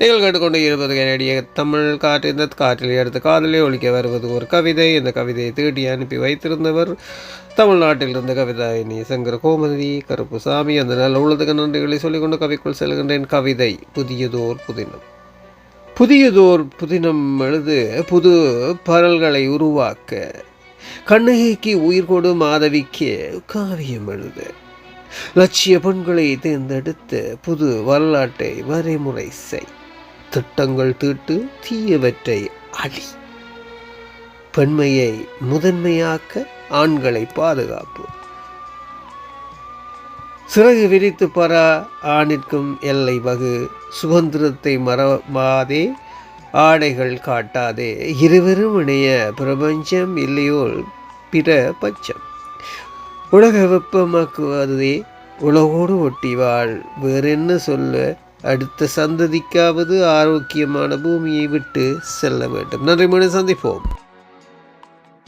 நீங்கள் கேட்டுக்கொண்டு இருப்பது கனடிய தமிழ் காற்று. இந்த காற்றில் எடுத்து காதலே ஒழிக்க வருவது ஒரு கவிதை. இந்த கவிதையை தேடி அனுப்பி வைத்திருந்தவர் தமிழ்நாட்டில் இருந்த கவிதாயினி சங்கர கோமதி கருப்புசாமி. அந்த நல்ல உள்ளதுக்கு நன்றிகளை சொல்லிக்கொண்டு கவிக்குள் செல்கின்றேன். கவிதை புதியதோர் புதினம். புதியதோர் புதினம் எழுது புது பரல்களை உருவாக்க. கண்ணகிக்கு உயிர் கொடு மாதவிக்கு காவியம் எழுது. லட்சிய பெண்களை தேர்ந்தெடுத்து புது வரலாற்றை வரைமுறை செய். திட்டங்கள் தீட்டு தீயவற்றை அழி பெண்மையை முதன்மையாக்க ஆண்களை பாதுகாப்பு. சிறகு விரித்து பரா ஆணிற்கும் எல்லை வகு. சுதந்திரத்தை மறவாதே ஆடைகள் காட்டாதே. இருவரும் இணைய பிரபஞ்சம் இல்லையோல் பிற பட்சம். உலக வெப்பமாக்குவதே உலகோடு ஒட்டி வாழ். வேறென்ன சொல்ல அடுத்த சந்ததிக்காவது ஆரோக்கியமான பூமியை விட்டு செல்ல வேண்டும். நன்றி மனு சந்திப்போம்.